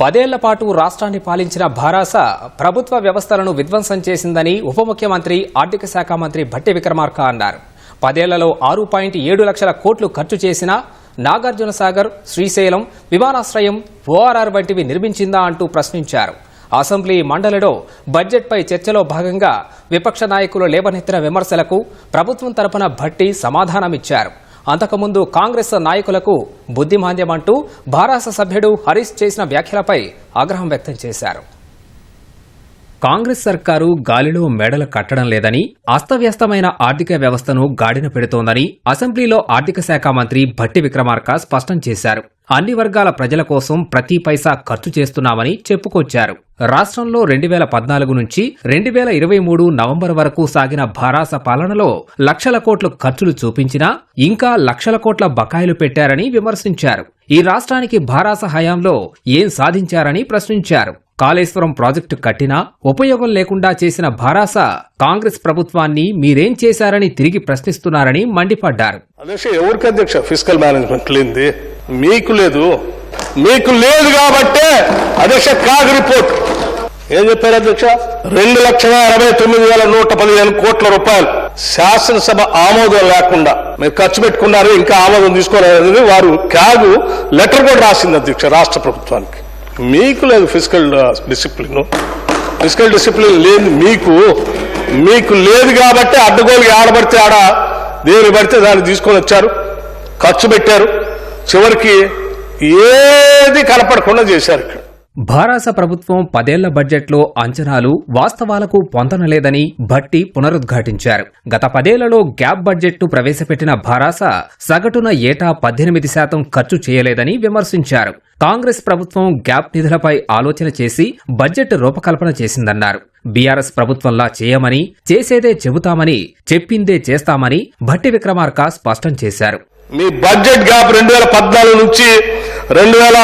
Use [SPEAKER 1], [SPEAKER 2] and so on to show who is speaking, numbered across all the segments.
[SPEAKER 1] పదేళ్ళ పాటు రాష్ట్రాన్ని పాలించిన భారాస ప్రభుత్వ వ్యవస్థలను విధ్వంసం చేసిందని ఉప ముఖ్యమంత్రి ఆర్థిక శాఖ మంత్రి భట్టి విక్రమార్క అన్నారు. పదేళ్ళలో ఆరు పాయింట్ ఏడు లక్షల కోట్లు ఖర్చు చేసిన నాగార్జున సాగర్ శ్రీశైలం విమానాశ్రయం ఓఆర్ఆర్ వంటివి నిర్మించిందా అంటూ ప్రశ్నించారు. అసెంబ్లీ మండలిలో బడ్జెట్పై చర్చలో భాగంగా విపక్ష నాయకులు లేవనెత్తిన విమర్శలకు ప్రభుత్వం తరపున భట్టి సమాధానమిచ్చారు. అంతకుముందు కాంగ్రెస్ నాయకులకు బుద్ధిమాంద్యమంటూ భారాస సభ్యుడు హరీష్ చేసిన వ్యాఖ్యలపై ఆగ్రహం వ్యక్తం చేశారు. కాంగ్రెస్ సర్కారు గాలిలో మెడలు కట్టడం లేదని అస్తవ్యస్తమైన ఆర్థిక వ్యవస్థను గాడిన పెడుతోందని అసెంబ్లీలో ఆర్థిక శాఖ మంత్రి భట్టి విక్రమార్క స్పష్టం చేశారు. అన్ని వర్గాల ప్రజల కోసం ప్రతి పైసా ఖర్చు చేస్తున్నామని చెప్పుకొచ్చారు. రాష్ట్రంలో రెండు వేల పద్నాలుగు నుంచి రెండు వేల ఇరవై మూడు నవంబర్ వరకు సాగిన భారాస పాలనలో లక్షల కోట్లు ఖర్చులు చూపించినా ఇంకా లక్షల కోట్ల బకాయిలు పెట్టారని విమర్శించారు. ఈ రాష్ట్రానికి భారాస హయాంలో ఏం సాధించారని ప్రశ్నించారు. కాళేశ్వరం ప్రాజెక్టు కట్టినా ఉపయోగం లేకుండా చేసిన భారాస కాంగ్రెస్ ప్రభుత్వాన్ని మీరేం చేశారని తిరిగి ప్రశ్నిస్తున్నారని మండిపడ్డారు.
[SPEAKER 2] అధ్యక్ష ఎవరికి అధ్యక్ష? ఫిజికల్ మేనేజ్మెంట్ లేనిది. మీకు లేదు. మీకు లేదు కాబట్టే అధ్యక్ష కాగ్ రిపోర్ట్. ఏం చెప్పారు అధ్యక్ష? రెండు లక్షల అరవై తొమ్మిది వేల నూట పదిహేను కోట్ల రూపాయలు. శాసనసభ ఆమోదం లేకుండా. మీరు ఖర్చు పెట్టుకున్నారు ఇంకా ఆమోదం తీసుకోలేదని వారు క్యాగు లెటర్ కూడా రాసింది అధ్యక్ష రాష్ట్ర ప్రభుత్వానికి. మీకు లేదు ఫిజికల్ డిసిప్లిన్. ఫిజికల్ డిసిప్లిన్ లేదు మీకు మీకు లేదు కాబట్టి అడ్డగోలు ఆడబడితే ఆడ దేని పడితే దాన్ని తీసుకొని వచ్చారు. ఖర్చు పెట్టారు. చివరికి ఏది కనపడకుండా చేశారు ఇక్కడ.
[SPEAKER 1] భారాస ప్రభుత్వం పదేళ్ళ బడ్జెట్లో అంచనాలు వాస్తవాలకు పొందనలేదని భట్టి పునరుద్ఘాటించారు. గత పదేళ్ళలో గ్యాప్ బడ్జెట్ను ప్రవేశపెట్టిన భారాస సగటున ఏటా పద్దెనిమిది శాతం ఖర్చు చేయలేదని విమర్శించారు. కాంగ్రెస్ ప్రభుత్వం గ్యాప్ నిధులపై ఆలోచన చేసి బడ్జెట్ రూపకల్పన చేసిందన్నారు. బీఆర్ఎస్ ప్రభుత్వంలా చేయమని చేసేదే చెబుతామని చెప్పిందే చేస్తామని భట్టి విక్రమార్క స్పష్టం చేశారు.
[SPEAKER 2] మీ బడ్జెట్ గ్యాప్ రెండు వేల పద్నాలుగు నుంచి రెండు వేల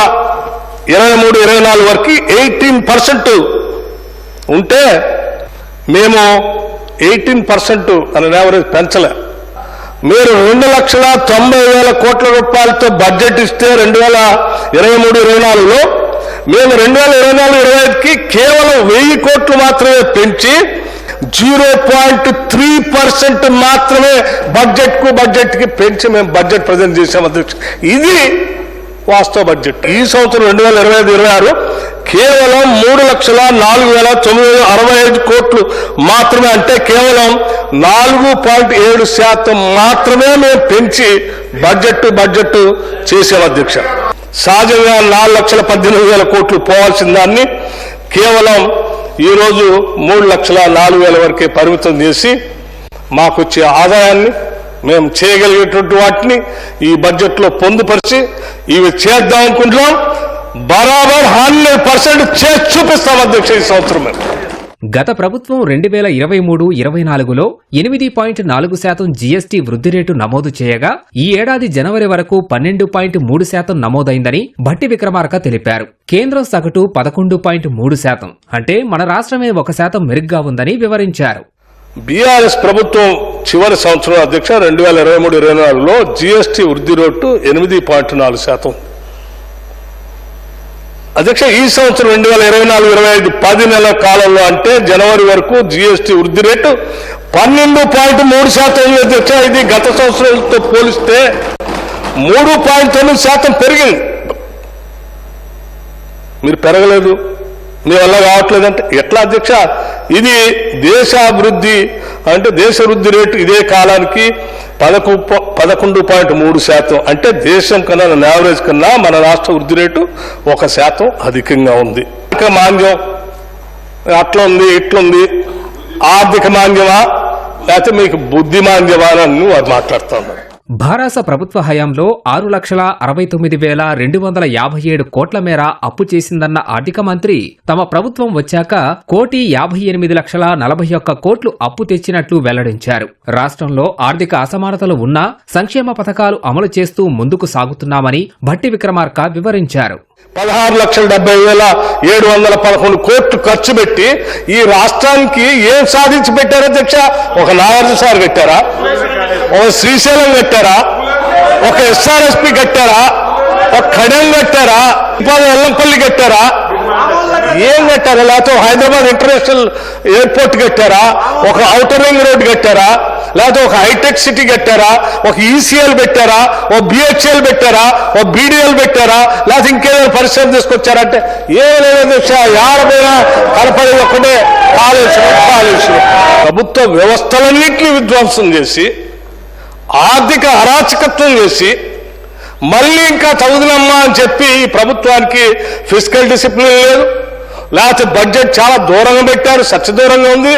[SPEAKER 2] ఇరవై మూడు ఇరవై నాలుగు వరకు ఎయిటీన్ పర్సెంట్ ఉంటే మేము ఎయిటీన్ పర్సెంట్ అనే యావరేజ్ పెంచలే. మీరు రెండు లక్షల తొంభై వేల కోట్ల రూపాయలతో బడ్జెట్ ఇస్తే రెండు వేల ఇరవై మూడు ఇరవై నాలుగులో మేము రెండు వేల ఇరవై నాలుగు ఇరవై ఐదుకి కేవలం వెయ్యి కోట్లు మాత్రమే పెంచి జీరో పాయింట్ త్రీ పర్సెంట్ మాత్రమే బడ్జెట్కు బడ్జెట్కి పెంచి మేము బడ్జెట్ ప్రజెంట్ చేసాం అధ్యక్ష. ఇది వాస్తవ బడ్జెట్. ఈ సంవత్సరం రెండు వేల ఇరవై ఐదు ఇరవై ఆరు కేవలం మూడు లక్షల నాలుగు వేల తొమ్మిది వేల అరవై ఐదు కోట్లు మాత్రమే అంటే కేవలం నాలుగు పాయింట్ ఏడు శాతం మాత్రమే మేము పెంచి బడ్జెట్ బడ్జెట్ చేసాం అధ్యక్ష. సహజంగా నాలుగు లక్షల పద్దెనిమిది వేల కోట్లు పోవాల్సిన దాన్ని కేవలం ఈరోజు మూడు లక్షల నాలుగు వేల వరకే పరిమితం చేసి మాకు వచ్చే ఆదాయాన్ని మేము చేయగలిగేటువంటి వాటిని ఈ బడ్జెట్లో పొందుపరిచి ఇవి చేద్దాం అనుకుంటున్నాం. బరాబర్ హండ్రెడ్ పర్సెంట్ చేసి చూపిస్తాం అధ్యక్ష ఈ సంవత్సరం మేము.
[SPEAKER 1] గత ప్రభుత్వం రెండు వేల ఇరవై మూడు ఇరవై నాలుగులో ఎనిమిది పాయింట్ నాలుగు శాతం జీఎస్టీ వృద్ధి రేటు నమోదు చేయగా ఈ ఏడాది జనవరి వరకు పన్నెండు పాయింట్ మూడు శాతం నమోదైందని భట్టి విక్రమార్క తెలిపారు. కేంద్రం సగటు పదకొండు పాయింట్ మూడు శాతం. అంటే మన రాష్ట్రమే ఒక శాతం మెరుగ్గా ఉందని వివరించారు.
[SPEAKER 2] బీఆర్ఎస్ ప్రభుత్వం చివరి సంవత్సరం అధ్యక్ష రెండు వేల ఇరవై మూడు ఇరవై నాలుగులో జీఎస్టీ వృద్ధి రేటు ఎనిమిది పాయింట్ నాలుగు శాతం. అధ్యక్ష ఈ సంవత్సరం రెండు వేల ఇరవై నాలుగు ఇరవై ఐదు పది నెలల కాలంలో అంటే జనవరి వరకు జిఎస్టి వృద్ధి రేటు పన్నెండు పాయింట్ మూడు శాతం అధ్యక్ష ఇది గత సంవత్సరాలతో పోలిస్తే మూడు పాయింట్ తొమ్మిది శాతం పెరిగింది. మీరు పెరగలేదు. మీ వల్ల కావట్లేదంటే ఎట్లా అధ్యక్ష? ఇది దేశాభివృద్ధి అంటే దేశ వృద్ధి రేటు ఇదే కాలానికి పదకొ పదకొండు పాయింట్ మూడు శాతం. అంటే దేశం కన్నా యావరేజ్ కన్నా మన రాష్ట్ర వృద్ధి రేటు ఒక శాతం అధికంగా ఉంది. ఆర్థిక మాంద్యం అట్లా ఉంది ఇట్లుంది. ఆర్థిక మాంద్యమా? లేకపోతే మీకు బుద్ధి మాంద్యమా అని అది మాట్లాడుతూ
[SPEAKER 1] భారాస ప్రభుత్వ హయాంలో ఆరు లక్షల అరవై తొమ్మిది వేల రెండు వందల యాభై ఏడు కోట్ల మేర అప్పు చేసిందన్న ఆర్థిక మంత్రి తమ ప్రభుత్వం వచ్చాక కోటి యాభై ఎనిమిది లక్షల నలభై ఒక్క కోట్లు అప్పు తెచ్చినట్లు వెల్లడించారు. రాష్ట్రంలో ఆర్థిక అసమానతలు ఉన్నా సంక్షేమ పథకాలు అమలు చేస్తూ ముందుకు సాగుతున్నామని భట్టి విక్రమార్క వివరించారు.
[SPEAKER 2] పదహారు లక్షల డెబ్బై వేల ఏడు వందల పదకొండు కోట్లు ఖర్చు పెట్టి ఈ రాష్ట్రానికి ఏం సాధించి పెట్టారు అధ్యక్ష? ఒక నాగార్జున సార్ కట్టారా? ఒక శ్రీశైలం కట్టారా? ఒక ఎస్ఆర్ఎస్పి కట్టారా? ఒక కడెం కట్టారా? ఇవాళ ఎల్లంపల్లి కట్టారా? ఏం కట్టారా? లేకపోతే హైదరాబాద్ ఇంటర్నేషనల్ ఎయిర్పోర్ట్ కట్టారా? ఒక ఔటర్ రింగ్ రోడ్ కట్టారా? లేకపోతే ఒక హైటెక్ సిటీ కట్టారా? ఒక ఈసీఎల్ పెట్టారా? ఒక బిహెచ్ఎల్ పెట్టారా? ఒక బీడీఎల్ పెట్టారా? లేకపోతే ఇంకేదైనా పరిశ్రమ తీసుకొచ్చారంటే ఏం లేదు యాడపైనా కనపడేది ఒకటే కాళేశ్వరం కాళేశ్వరం ప్రభుత్వ వ్యవస్థలన్నింటినీ విధ్వంసం చేసి ఆర్థిక అరాచకత్వం చేసి మళ్ళీ ఇంకా చదువునమ్మా అని చెప్పి ప్రభుత్వానికి ఫిజికల్ డిసిప్లిన్ లేదు లేకపోతే బడ్జెట్ చాలా దూరంగా పెట్టారు సత్యదూరంగా ఉంది.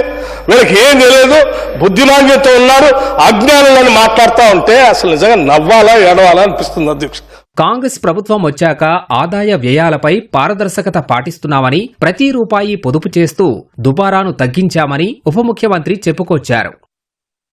[SPEAKER 2] వీళ్ళకి ఏం తెలియదు బుద్ధిమాంద్యంతో ఉన్నారు అజ్ఞానులని మాట్లాడుతూ ఉంటే అసలు నిజంగా నవ్వాలా ఏడవాలా అనిపిస్తుంది అధ్యక్ష.
[SPEAKER 1] కాంగ్రెస్ ప్రభుత్వం వచ్చాక ఆదాయ వ్యయాలపై పారదర్శకత పాటిస్తున్నామని ప్రతి రూపాయి పొదుపు చేస్తూ దుబారాను తగ్గించామని ఉప ముఖ్యమంత్రి చెప్పుకొచ్చారు.